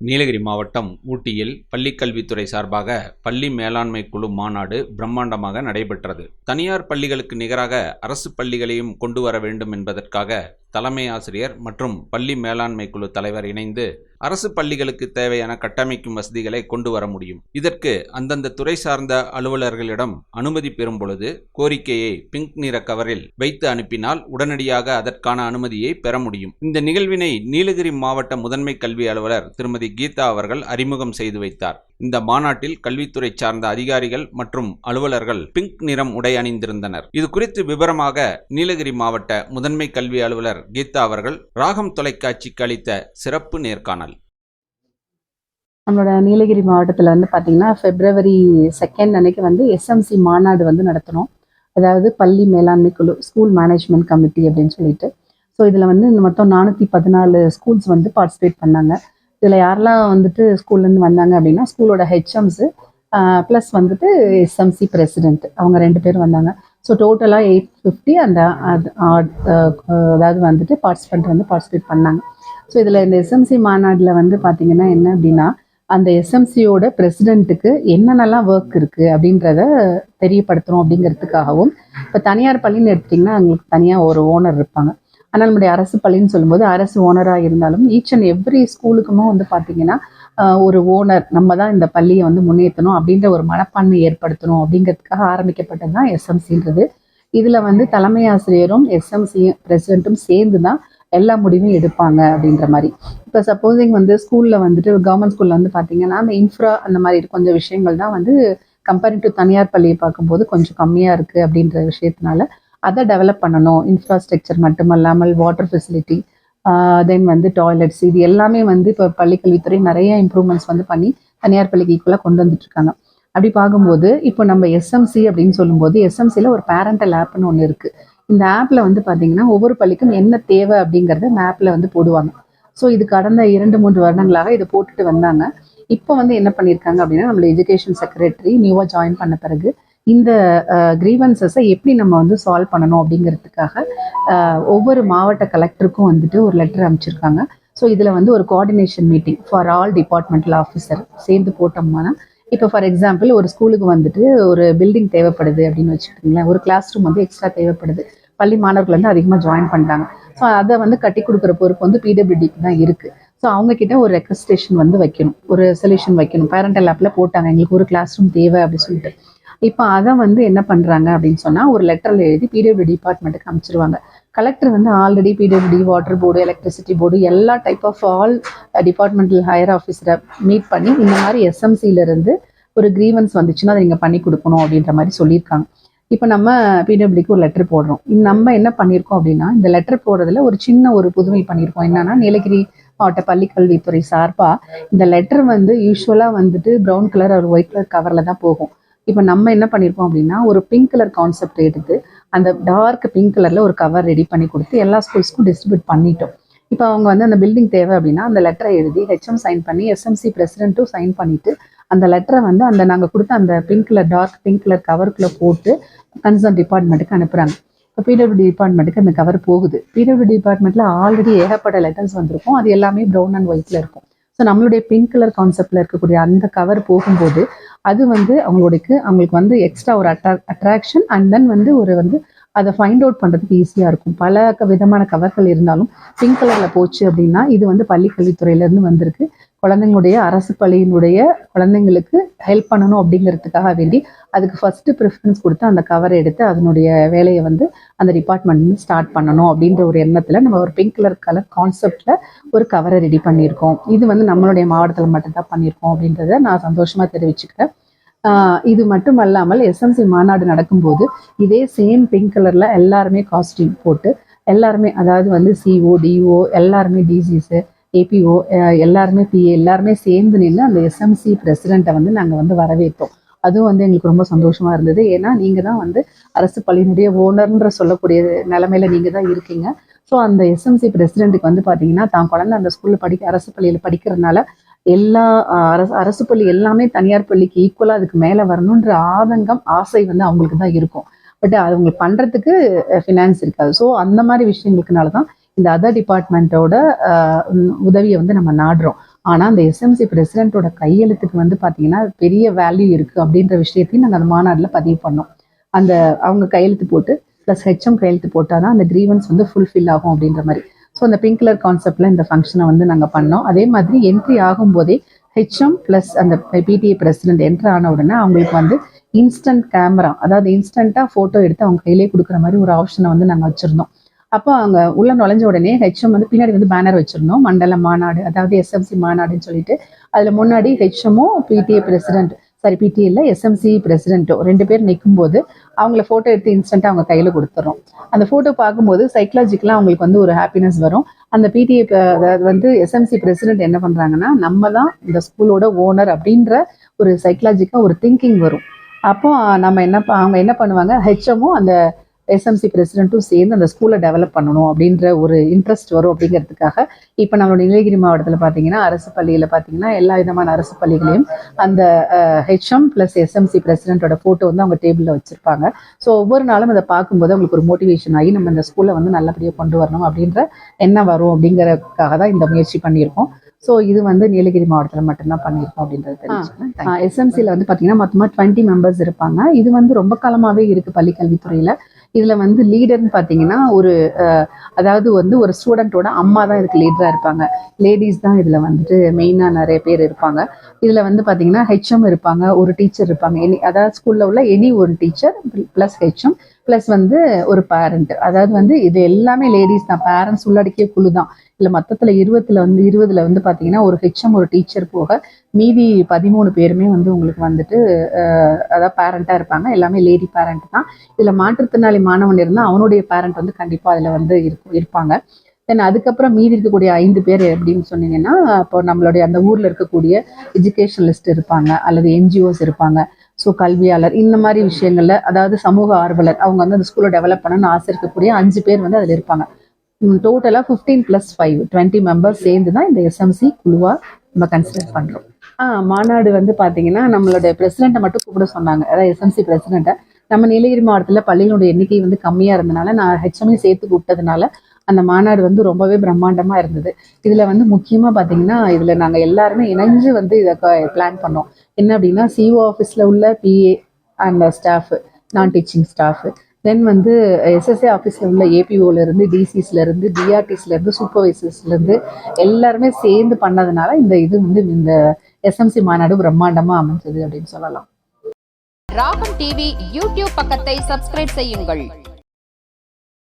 நீலகிரி மாவட்டம் ஊட்டியில் பள்ளிக்கல்வித்துறை சார்பாக பள்ளி மேலாண்மை குழு மாநாடு பிரம்மாண்டமாக நடைபெற்றது. தனியார் பள்ளிகளுக்கு நிகராக அரசு பள்ளிகளையும் கொண்டு வர வேண்டும் என்பதற்காக தலைமை ஆசிரியர் மற்றும் பள்ளி மேலாண்மை குழு தலைவர் இணைந்து அரசு பள்ளிகளுக்கு தேவையான கட்டமைக்கும் வசதிகளை கொண்டு வர முடியும். இதற்கு அந்தந்த துறை சார்ந்த அலுவலர்களிடம் அனுமதி பெறும் பொழுது கோரிக்கையை பிங்க் நிற கவரில் வைத்து அனுப்பினால் உடனடியாக அதற்கான அனுமதியை பெற முடியும். இந்த நிகழ்வினை நீலகிரி மாவட்ட முதன்மை கல்வி அலுவலர் திருமதி கீதா அவர்கள் அறிமுகம் செய்து வைத்தார். இந்த மாநாட்டில் கல்வித்துறை சார்ந்த அதிகாரிகள் மற்றும் அலுவலர்கள் பிங்க் நிறம் உடை அணிந்திருந்தனர். இது குறித்து விவரமாக நீலகிரி மாவட்ட முதன்மை கல்வி அலுவலர் கீதா அவர்கள் ராகம் தொலைக்காட்சிக்கு அளித்த சிறப்பு நேர்காணல். நம்மளோட நீலகிரி மாவட்டத்தில் வந்து பார்த்தீங்கன்னா பிப்ரவரி செகண்ட் அன்னைக்கு வந்து எஸ்எம்சி மாநாடு வந்து நடத்தினோம். அதாவது பள்ளி மேலாண்மை குழு ஸ்கூல் மேனேஜ்மெண்ட் கமிட்டி அப்படின்னு சொல்லிட்டு. ஸோ இதில் வந்து இந்த மொத்தம் நானூற்றி பதினாலு ஸ்கூல்ஸ் வந்து பார்ட்டிசிபேட் பண்ணாங்க. இதில் யாரெல்லாம் வந்துட்டு ஸ்கூல்லேருந்து வந்தாங்க அப்படின்னா ஸ்கூலோட ஹெச்எம்ஸு ப்ளஸ் வந்துட்டு எஸ்எம்சி பிரசிடென்ட் அவங்க ரெண்டு பேரும் வந்தாங்க. ஸோ டோட்டலாக எயிட் ஃபிஃப்டி அந்த ஆட், அதாவது வந்துட்டு பார்ட்டிசிபெண்ட் வந்து பார்ட்டிசிபேட் பண்ணாங்க. ஸோ இதில் இந்த எஸ்எம்சி மாநாட்டில் வந்து பார்த்தீங்கன்னா என்ன அப்படின்னா அந்த எஸ்எம்சியோட பிரசிடென்ட்டுக்கு என்னென்னலாம் ஒர்க் இருக்குது அப்படின்றத தெரியப்படுத்துகிறோம் அப்படிங்கிறதுக்காகவும் இப்போ தனியார் பள்ளின்னு எடுத்திட்டிங்கன்னா அவங்களுக்கு தனியாக ஒரு ஓனர் இருப்பாங்க. ஆனால் நம்முடைய அரசு பள்ளின்னு சொல்லும்போது அரசு ஓனராக இருந்தாலும் ஈச் அண்ட் எவ்ரி ஸ்கூலுக்குமே வந்து பார்த்தீங்கன்னா ஒரு ஓனர் நம்ம தான் இந்த பள்ளியை வந்து முன்னேற்றணும் அப்படின்ற ஒரு மனப்பான்மை ஏற்படுத்தணும் அப்படிங்கிறதுக்காக ஆரம்பிக்கப்பட்டது தான் எஸ்எம்சின்றது இதில் வந்து தலைமை ஆசிரியரும் எஸ்எம்சி பிரசிடென்ட்டும் சேர்ந்து தான் எல்லா முடிவும் எடுப்பாங்க அப்படின்ற மாதிரி. இப்போ சப்போஸிங் வந்து ஸ்கூலில் வந்துட்டு கவர்மெண்ட் ஸ்கூலில் வந்து பார்த்தீங்கன்னா அந்த இன்ஃப்ரா அந்த மாதிரி கொஞ்சம் விஷயங்கள் தான் வந்து கம்பேரிங் டு தனியார் பள்ளியை பார்க்கும்போது கொஞ்சம் கம்மியாக இருக்குது அப்படின்ற விஷயத்தினால அதை டெவலப் பண்ணணும். இன்ஃப்ராஸ்ட்ரக்சர் மட்டுமல்லாமல் வாட்டர் ஃபெசிலிட்டி தென் வந்து டாய்லெட்ஸ் இது எல்லாமே வந்து இப்போ பள்ளிக்கல்வித்துறை நிறைய இம்ப்ரூவ்மெண்ட்ஸ் வந்து பண்ணி தனியார் பள்ளிக்கு ஈக்குவலாக கொண்டு வந்துட்டுருக்காங்க. அப்படி பார்க்கும்போது இப்போ நம்ம எஸ்எம்சி அப்படின்னு சொல்லும்போது எஸ்எம்சியில் ஒரு பேரண்டல் ஆப்னு ஒன்று இருக்குது இந்த ஆப்பில் வந்து பார்த்தீங்கன்னா ஒவ்வொரு பள்ளிக்கும் என்ன தேவை அப்படிங்கிறத இந்த ஆப்பில் வந்து போடுவாங்க. ஸோ இது கடந்த இரண்டு மூன்று வருடங்களாக இதை போட்டுட்டு வந்தாங்க. இப்போ வந்து என்ன பண்ணியிருக்காங்க அப்படின்னா நம்மளோட எஜுகேஷன் செக்ரட்டரி நியூவாக ஜாயின் பண்ண பிறகு இந்த கிரீவன்சஸை எப்படி நம்ம வந்து சால்வ் பண்ணணும் அப்படிங்கிறதுக்காக ஒவ்வொரு மாவட்ட கலெக்டருக்கும் வந்துட்டு ஒரு லெட்டர் அனுப்பிச்சிருக்காங்க. ஸோ இதில் வந்து ஒரு coordination meeting for all departmental officer சேர்ந்து போட்டோம்னா இப்போ ஃபார் எக்ஸாம்பிள் ஒரு ஸ்கூலுக்கு வந்துட்டு ஒரு பில்டிங் தேவைப்படுது அப்படின்னு வச்சுக்கிட்டிங்களேன் ஒரு கிளாஸ் ரூம் வந்து எக்ஸ்ட்ரா தேவைப்படுது. பள்ளி மாணவர்கள் வந்து அதிகமாக ஜாயின் பண்ணுறாங்க ஸோ அதை வந்து கட்டி கொடுக்குற பொறுப்பு வந்து பிடபிள்யூடிக்கு தான் இருக்குது ஸோ அவங்க கிட்ட ஒரு ரெக்வஸ்டேஷன் வந்து வைக்கணும். ஒரு சொல்யூஷன் வைக்கணும். பேரண்டல் ஆப்பில் போட்டாங்க. எங்களுக்கு ஒரு கிளாஸ் ரூம் தேவை அப்படின்னு சொல்லிட்டு. இப்போ அதை வந்து என்ன பண்ணுறாங்க அப்படின்னு சொன்னால் ஒரு லெட்டரில் எழுதி பிடபிள்யூ டிபார்ட்மெண்ட்டுக்கு அனுப்பிச்சிருவாங்க கலெக்டர் வந்து already PWD water board electricity board எல்லா type of all departmental higher ஆஃபீஸரை meet பண்ணி இந்த மாதிரி எஸ்எம்சியிலேருந்து இருந்து ஒரு கிரீவன்ஸ் வந்துச்சுன்னா அதை நீங்கள் பண்ணி கொடுக்கணும் அப்படின்ற மாதிரி சொல்லியிருக்காங்க. இப்போ நம்ம பிடபிள்யூக்கு ஒரு லெட்டர் போடுறோம். நம்ம என்ன பண்ணியிருக்கோம் அப்படின்னா இந்த லெட்டர் போடுறதுல ஒரு சின்ன ஒரு புதுமை பண்ணியிருக்கோம். என்னன்னா நீலகிரி மாவட்ட பள்ளிக்கல்வித்துறை சார்பாக இந்த லெட்டர் வந்து யூஸ்வலாக வந்துட்டு ப்ரௌன் கலர் ஒரு ஒயிட் கலர் கவரில் தான் போகும். இப்போ நம்ம என்ன பண்ணியிருக்கோம் அப்படின்னா ஒரு பிங்க் கலர் கான்செப்ட் எடுத்து அந்த டார்க் பிங்க் கலரில் ஒரு கவர் ரெடி பண்ணி கொடுத்து எல்லா ஸ்கூல்ஸ்க்கும் டிஸ்ட்ரிபியூட் பண்ணிட்டோம். இப்போ அவங்க வந்து அந்த பில்டிங் தேவை அப்படின்னா அந்த லெட்டரை எழுதி ஹெச்எம் சைன் பண்ணி எஸ்எம்சி பிரசிடென்ட்டும் சைன் பண்ணிவிட்டு அந்த லெட்டரை வந்து அந்த நாங்கள் கொடுத்த அந்த pink colour dark pink colour கவருக்குள்ளே போட்டு கன்சர்ன் டிபார்ட்மெண்ட்டுக்கு அனுப்புகிறாங்க இப்போ பிடபிள்யூ டிபார்ட்மெண்ட்டுக்கு அந்த கவர் போகுது. பிடபிள்யூ டிபார்ட்மெண்ட்டில் ஆல்ரெடி ஏகப்பட்ட லெட்டர்ஸ் வந்திருக்கும். அது எல்லாமே ப்ரௌன் அண்ட் ஒயிட்டில் இருக்கும். ஸோ நம்மளுடைய பிங்க் கலர் கான்செப்டில் இருக்கக்கூடிய அந்த கவர் போகும்போது அது வந்து அவங்களுக்கு அவங்களுக்கு வந்து எக்ஸ்ட்ரா ஒரு அட்ரா அட்ராக்ஷன் அண்ட் தென் வந்து ஒரு வந்து அதை ஃபைண்ட் அவுட் பண்ணுறதுக்கு ஈஸியாக இருக்கும். பல விதமான கவர்கள் இருந்தாலும் பிங்க் கலரில் போச்சு அப்படின்னா இது வந்து பள்ளி கல்வித்துறையிலேருந்து வந்திருக்கு. குழந்தைங்களுடைய அரசு பள்ளியினுடைய குழந்தைங்களுக்கு ஹெல்ப் பண்ணணும் அப்படிங்கிறதுக்காக வேண்டி அதுக்கு ஃபர்ஸ்ட் ப்ரிஃபரன்ஸ் கொடுத்து அந்த கவரை எடுத்து அதனுடைய வேலையை வந்து அந்த டிபார்ட்மெண்ட் ஸ்டார்ட் பண்ணணும் அப்படின்ற ஒரு எண்ணத்தில் நம்ம ஒரு பிங்க் கலர் கலர் கான்செப்டில் ஒரு கவரை ரெடி பண்ணியிருக்கோம். இது வந்து நம்மளுடைய மாவட்டத்தில் மட்டும்தான் பண்ணியிருக்கோம் அப்படின்றத நான் சந்தோஷமாக தெரிவிச்சுக்கிறேன். இது மட்டும் அல்லாமல் எஸ்எம்சி மாநாடு நடக்கும்போது இதே சேம் பிங்க் கலரில் எல்லாருமே காஸ்டியூம் போட்டு எல்லாருமே அதாவது வந்து சிஓ டிஓ எல்லாருமே டிசிஸு ஏபிஓ எல்லாருமே பிஏ எல்லாருமே சேர்ந்து நின்று அந்த எஸ்எம்சி பிரசிடெண்ட்டை வந்து நாங்கள் வந்து வரவேற்போம் அதுவும் வந்து எங்களுக்கு ரொம்ப சந்தோஷமாக இருந்தது. ஏன்னா நீங்கள் தான் வந்து அரசு பள்ளியினுடைய ஓனர்ன்ற சொல்லக்கூடிய நிலமையில நீங்கள் தான் இருக்கீங்க. ஸோ அந்த எஸ்எம்சி பிரசிடெண்ட்டுக்கு வந்து பார்த்தீங்கன்னா தான் குழந்தை அந்த ஸ்கூலில் படிக்க அரசு பள்ளியில் படிக்கிறதுனால எல்லா அரசு அரசு பள்ளி எல்லாமே தனியார் பள்ளிக்கு ஈக்குவலாக அதுக்கு மேலே வரணுன்ற ஆதங்கம் ஆசை வந்து அவங்களுக்கு தான் இருக்கும். பட் அவங்களுக்கு பண்ணுறதுக்கு ஃபினான்ஸ் இருக்காது. ஸோ அந்த மாதிரி விஷயங்களுக்குனால தான் இந்த அதர் டிபார்ட்மெண்ட்டோட உதவியை வந்து நம்ம நாடுறோம். ஆனால் அந்த எஸ்எம்சி பிரசிடென்ட்டோட கையெழுத்துக்கு வந்து பார்த்தீங்கன்னா பெரிய வேல்யூ இருக்குது அப்படின்ற விஷயத்தையும் நாங்கள் அந்த மாநாட்டில் பதிவு பண்ணோம். அந்த அவங்க கையெழுத்து போட்டு ப்ளஸ் ஹெச்எம் கையெழுத்து போட்டால் தான் அந்த க்ரீவன்ஸ் வந்து ஃபுல்ஃபில் ஆகும் அப்படின்ற மாதிரி. ஸோ அந்த பிங்க் கலர் கான்செப்டில் இந்த ஃபங்க்ஷனை வந்து நாங்கள் பண்ணோம். அதே மாதிரி என்ட்ரி ஆகும்போதே ஹெச்எம் ப்ளஸ் அந்த பிடிஏ பிரசிடென்ட் என்ட்ரு ஆன உடனே அவங்களுக்கு வந்து இன்ஸ்டன்ட் கேமரா அதாவது இன்ஸ்டண்ட்டாக ஃபோட்டோ எடுத்து அவங்க கையிலே கொடுக்குற மாதிரி ஒரு ஆப்ஷனை வந்து நாங்கள் வச்சுருந்தோம். அப்போ அவங்க உள்ள நுழைஞ்ச உடனே ஹெச்எம் வந்து பின்னாடி வந்து பேனர் வச்சிருந்தோம். மண்டல மாநாடு அதாவது எஸ்எம்சி மாநாடுன்னு சொல்லிட்டு. அதில் முன்னாடி ஹெச்எம்மும் பிடிஏ பிரசிடென்ட் சாரி பிடிஏல எஸ்எம்சி பிரசிடென்ட்டோ ரெண்டு பேர் நிற்கும் போது அவங்கள ஃபோட்டோ எடுத்து இன்ஸ்டண்ட்டாக அவங்க கையில் கொடுத்துட்றோம் அந்த ஃபோட்டோ பார்க்கும்போது சைக்கலாஜிக்கலாக அவங்களுக்கு வந்து ஒரு ஹாப்பினஸ் வரும். அந்த பிடிஏ அதாவது வந்து எஸ்எம்சி பிரசிடென்ட் என்ன பண்ணுறாங்கன்னா நம்ம தான் இந்த ஸ்கூலோட ஓனர் அப்படின்ற ஒரு சைக்கலாஜிக்காக ஒரு திங்கிங் வரும். அப்போ நம்ம என்ன ப- அவங்க என்ன பண்ணுவாங்க ஹெச்எம்மும் அந்த எஸ்எம்சி பிரசிடென்ட்டும் சேர்ந்து அந்த ஸ்கூலை டெவலப் பண்ணணும் அப்படின்ற ஒரு இன்ட்ரெஸ்ட் வரும் அப்படிங்கிறதுக்காக இப்போ நம்மளோட நீலகிரி மாவட்டத்தில் பார்த்தீங்கன்னா அரசு பள்ளியில் பார்த்தீங்கன்னா எல்லா விதமான அரசு பள்ளிகளையும் அந்த ஹெச்எம் ப்ளஸ் எஸ்எம்சி பிரசிடென்ட்டோட ஃபோட்டோ வந்து அவங்க டேபிளில் வச்சுருப்பாங்க. ஸோ ஒவ்வொரு நாளும் அதை பார்க்கும்போது அவங்களுக்கு ஒரு மோட்டிவேஷன் ஆகி நம்ம இந்த ஸ்கூலை வந்து நல்லபடியாக கொண்டு வரணும் அப்படின்ற எண்ணம் வரும் அப்படிங்கறதுக்காக தான் இந்த முயற்சி பண்ணியிருக்கோம். ஸோ இது வந்து நீலகிரி மாவட்டத்தில் மட்டும்தான் பண்ணியிருக்கோம் அப்படின்றது தெரிஞ்சுக்கணும் எஸ்எம்சியில் வந்து பார்த்தீங்கன்னா மொத்தமாக டுவெண்ட்டி மெம்பர்ஸ் இருப்பாங்க. இது வந்து ரொம்ப காலமாகவே இருக்குது பள்ளி கல்வித்துறையில் இதில் வந்து லீடர்னு பார்த்தீங்கன்னா ஒரு அதாவது வந்து ஒரு ஸ்டூடெண்ட்டோட அம்மா தான் இதுக்கு லீடராக இருப்பாங்க. லேடிஸ் தான் இதில் வந்துட்டு மெயினாக நிறைய பேர் இருப்பாங்க. இதில் வந்து பார்த்தீங்கன்னா ஹெச்எம் இருப்பாங்க ஒரு டீச்சர் இருப்பாங்க. எனி அதாவது ஸ்கூலில் உள்ள எனி ஒரு டீச்சர் ப்ளஸ் ஹெச்எம் ப்ளஸ் வந்து ஒரு பேரண்ட் அதாவது வந்து இது எல்லாமே லேடிஸ் தான். பேரண்ட்ஸ் உள்ளடக்கிய குழு தான். இல்லை மொத்தத்தில் இருபத்துல வந்து இருபதுல வந்து பார்த்தீங்கன்னா ஒரு ஹெச்எம் ஒரு டீச்சர் போக மீதி பதிமூணு பேருமே வந்து உங்களுக்கு வந்துட்டு அதாவது பேரண்ட்டாக இருப்பாங்க. எல்லாமே லேடி பேரண்ட் தான். இதில் மாற்றுத்திறனாளி மாணவன் இருந்தால் அவனுடைய பேரண்ட் வந்து கண்டிப்பாக அதில் வந்து இருக்கும் இருப்பாங்க. தென் அதுக்கப்புறம் மீதி இருக்கக்கூடிய ஐந்து பேர் எப்படின்னு சொன்னீங்கன்னா இப்போ நம்மளுடைய அந்த ஊரில் இருக்கக்கூடிய எஜுகேஷனலிஸ்ட் இருப்பாங்க அல்லது என்ஜிஓஸ் இருப்பாங்க. ஸோ கல்வியாளர் இந்த மாதிரி விஷயங்களில் அதாவது சமூக ஆர்வலர் அவங்க வந்து அந்த ஸ்கூலை டெவலப் பண்ணணும்னு ஆசை இருக்கக்கூடிய அஞ்சு பேர் வந்து அதில் இருப்பாங்க. டோட்டலாக fifteen plus five twenty members சேர்ந்து தான் இந்த எஸ்எம்சி குழுவாக நம்ம கன்சிடர் பண்ணுறோம் மாநாடு வந்து பார்த்தீங்கன்னா நம்மளோட பிரசிடெண்ட்டை மட்டும் கூப்பிட சொன்னாங்க. அதாவது எஸ்எம்சி பிரசிடெண்ட்டை நம்ம நீலகிரி மாவட்டத்தில் பள்ளியினுடைய எண்ணிக்கை வந்து கம்மியாக இருந்தனால நான் ஹெச்எம்ஐ சேர்த்து கூப்பிட்டதுனால அந்த மாநாடு வந்து ரொம்பவே பிரம்மாண்டமாக இருந்தது. இதில் வந்து முக்கியமாக பார்த்தீங்கன்னா இதில் நாங்கள் எல்லாருமே இணைஞ்சு வந்து இதை பிளான் பண்ணோம். என்ன அப்படின்னா சிஓ ஆஃபீஸில் உள்ள PA and staff non teaching staff then வந்து எஸ்எஸ்ஏ ஆஃபீஸில் உள்ள ஏபிஓலேருந்து டிசிஸ்லேருந்து டிஆர்டிஸ்லேருந்து இருந்து எல்லாருமே சேர்ந்து பண்ணதுனால இந்த இது வந்து இந்த எஸ்எம்சி மாநாடு பிரம்மாண்டமா அமைஞ்சது அப்படின்னு சொல்லலாம். ராகம் டிவி யூடியூப் பக்கத்தை சப்ஸ்கிரைப் செய்யுங்கள்.